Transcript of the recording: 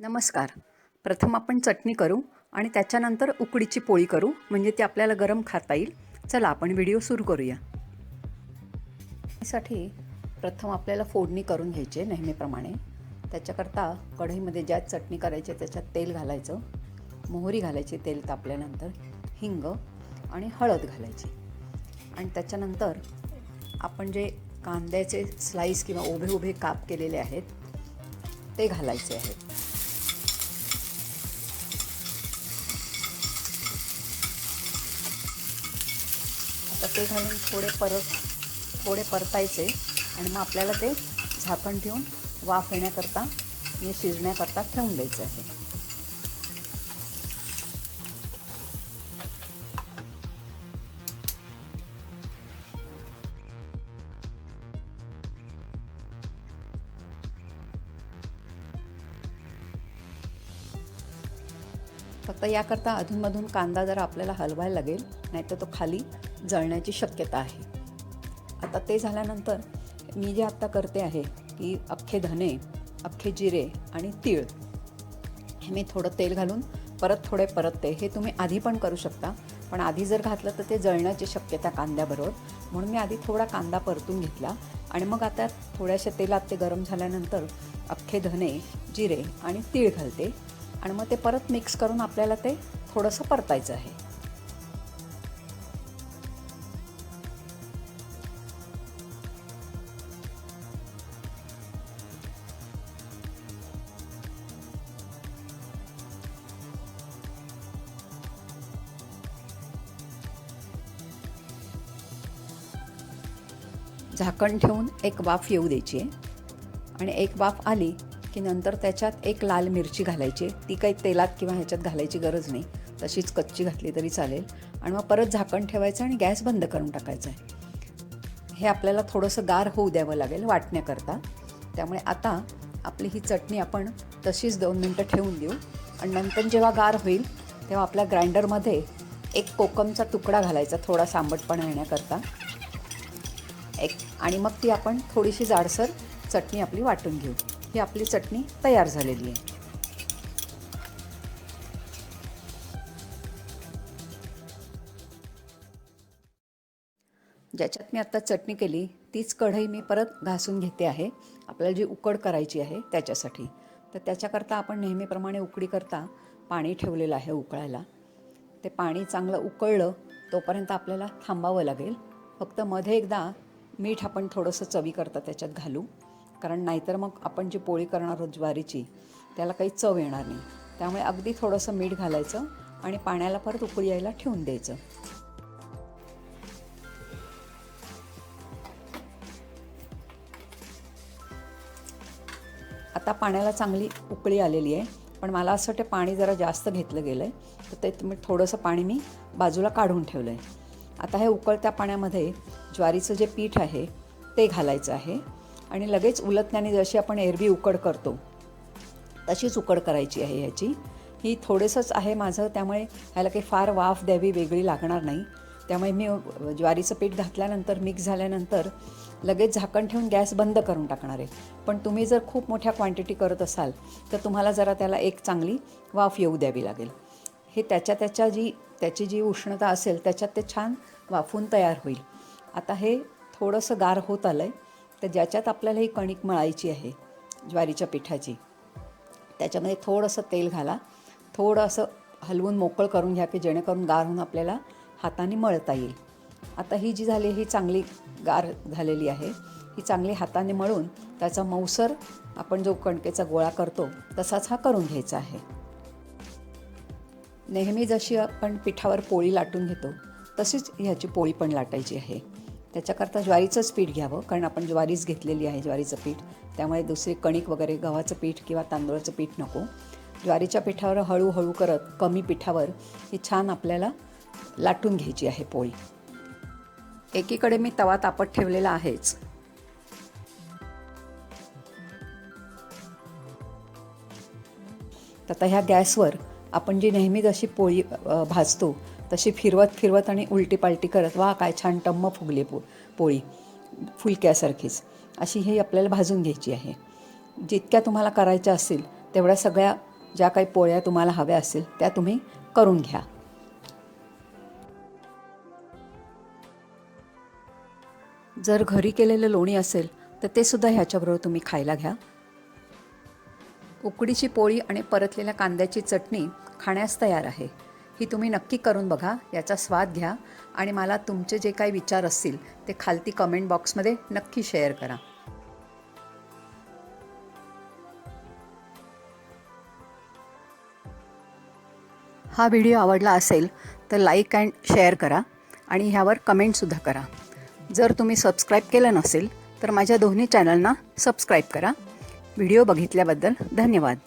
नमस्कार. प्रथम आपण चटणी करू आणि त्याच्यानंतर उकडीची पोळी करू म्हणजे ती आपल्याला गरम खाता येईल. चला आपण व्हिडिओ सुरू करूया. यासाठी प्रथम आपल्याला फोडणी करून घ्यायची आहे नेहमीप्रमाणे. त्याच्याकरता कढईमध्ये ज्या चटणी करायची त्याच्यात तेल घालायचं. मोहरी घालायची तेल तापल्यानंतर. हिंग आणि हळद घालायची. आणि त्याच्यानंतर आपण जे कांद्याचे स्लाईस किंवा उभे उभे काप केलेले आहेत ते घालायचे आहेत. तसे ते घालून थोडे परत थोडे परतायचे आणि मग आपल्याला ते झाकण ठेवून वाफ येण्याकरता म्हणजे शिजण्याकरता ठेवून द्यायचं आहे. फक्त याकरता अधूनमधून कांदा जरा आपल्याला हलवायला लागेल नाहीतर तो खाली जळण्याची शक्यता आहे. आता ते झाल्यानंतर मी जे आत्ता करते आहे की अख्खे धने अख्खे जिरे आणि तीळ हे मी थोडं तेल घालून परत थोडे परतते. हे तुम्ही आधी पण करू शकता पण आधी जर घातलं तर ते जळण्याची शक्यता कांद्याबरोबर. म्हणून मी आधी थोडा कांदा परतून घेतला आणि मग आता थोड्याशा तेलात ते गरम झाल्यानंतर अख्खे धने जिरे आणि तीळ घालते. आणि मग ते परत मिक्स करून आपल्याला ते थोडंसं परतायचं आहे. झाकण ठेवून एक वाफ येऊ द्यायची आहे. आणि एक वाफ आली की नंतर त्याच्यात एक लाल मिरची घालायची ती काही तेलात किंवा ह्याच्यात घालायची गरज नाही तशीच कच्ची घातली तरी चालेल आणि मग परत झाकण ठेवायचं आणि गॅस बंद करून टाकायचं आहे हे आपल्याला थोडंसं गार होऊ द्यावं लागेल वाटण्याकरता त्यामुळे आता आपली ही चटणी आपण तशीच दोन मिनटं ठेवून देऊ आणि नंतर जेव्हा गार होईल तेव्हा आपल्या ग्राइंडरमध्ये एक कोकमचा तुकडा घालायचा थोडा सांबटपणा येण्याकरता एक आणि मग ती आपण थोडीशी जाडसर चटणी आपली वाटून घेऊ ही आपली चटणी तयार झालेली आहे. ज्याच्यात मी आत्ता चटणी केली तीच कढई मी परत घासून घेते आहे. आपल्याला जी उकड करायची आहे त्याच्यासाठी. तर त्याच्याकरता आपण नेहमीप्रमाणे उकडी करता पाणी ठेवलेलं आहे उकळायला. ते पाणी चांगलं उकळलं तोपर्यंत आपल्याला थांबावं लागेल. फक्त मध्ये एकदा मीठ आपण थोडंसं चवी करता त्याच्यात घालू. कारण नाहीतर मग आपण जी पोळी करणार आहोत ज्वारीची त्याला काही चव येणार नाही. त्यामुळे अगदी थोडंसं मीठ घालायचं आणि पाण्याला परत उकळी यायला ठेवून द्यायचं. आता पाण्याला चांगली उकळी आलेली आहे पण मला असं वाटतं पाणी जरा जास्त घेतलं गेलं आहे तर ते तुम्ही थोडंसं पाणी मी बाजूला काढून ठेवलं आहे आता हे उकळत्या पाण्यामध्ये ज्वारीचं जे पीठ आहे ते घालायचं आहे. आणि लगेच उलटण्याने जशी आपण एरवी उकड करतो तशीच उकड करायची आहे ह्याची. ही थोडंसंच आहे माझं त्यामुळे ह्याला काही फार वाफ द्यावी वेगळी लागणार नाही. त्यामुळे मी ज्वारीचं पीठ घातल्यानंतर मिक्स झाल्यानंतर लगेच झाकण ठेवून गॅस बंद करून टाकणार आहे. पण तुम्ही जर खूप मोठ्या क्वांटिटी करत असाल तर तुम्हाला जरा त्याला एक चांगली वाफ येऊ द्यावी लागेल. हे त्याच्या त्याच्या जी त्याची जी उष्णता असेल त्याच्यात ते छान वाफून तयार होईल. आता हे थोडंसं गार होत आलं आहे तर ज्याच्यात आपल्याला ही कणिक मळायची आहे ज्वारीच्या पिठाची त्याच्यामध्ये थोडंसं तेल घाला थोडं असं हलवून मोकळं करून घ्या की जेणेकरून गार होऊन आपल्याला हाताने मळता येईल. आता ही जी झाली ही चांगली गार झालेली आहे ही चांगली हाताने मळून त्याचा मऊसर आपण जो कणकेचा गोळा करतो तसाच हा करून घ्यायचा आहे. नेहमी जशी आपण पिठावर पोळी लाटून घेतो तशीच ह्याची पोळी पण लाटायची आहे. त्याच्याकरता ज्वारीचंच पीठ घ्यावं कारण आपण ज्वारीच घेतलेली आहे ज्वारीचं पीठ. त्यामुळे दुसरी कणिक वगैरे गव्हाचं पीठ किंवा तांदूळाचं पीठ नको. ज्वारीच्या पिठावर हळूहळू करत कमी पिठावर ही छान आपल्याला लाटून घ्यायची आहे पोळी. एकीकडे मी तवा तापत ठेवलेला आहेच. आता ह्या गॅसवर आपण जी नेहमी जशी पोळी भाजतो तशी फिरवत फिरवत आणि उलटी पालटी करत वा काय छान टम्म फुगली पो पोळी फुलक्यासारखीच. अशी ही आपल्याला भाजून घ्यायची आहे. जितक्या तुम्हाला करायच्या असतील तेवढ्या सगळ्या ज्या काही पोळ्या तुम्हाला हव्या असतील त्या तुम्ही करून घ्या. जर घरी केलेलं लोणी असेल तर ते सुद्धा ह्याच्याबरोबर तुम्ही खायला घ्या. उकडीची पोळी आणि परतलेल्या कांद्याची चटणी खाण्यास तयार आहे. ही तुम्ही नक्की करून बघा याचा स्वाद घ्या आणि मला तुमचे जे काही विचार असतील ते खालती कमेंट बॉक्समध्ये नक्की शेअर करा. हा व्हिडिओ आवडला असेल तर लाईक अँड शेअर करा आणि ह्यावर कमेंटसुद्धा करा. जर तुम्ही सबस्क्राईब केलं नसेल तर माझ्या दोन्ही चॅनलना सबस्क्राईब करा. व्हिडिओ बघितल्याबद्दल धन्यवाद.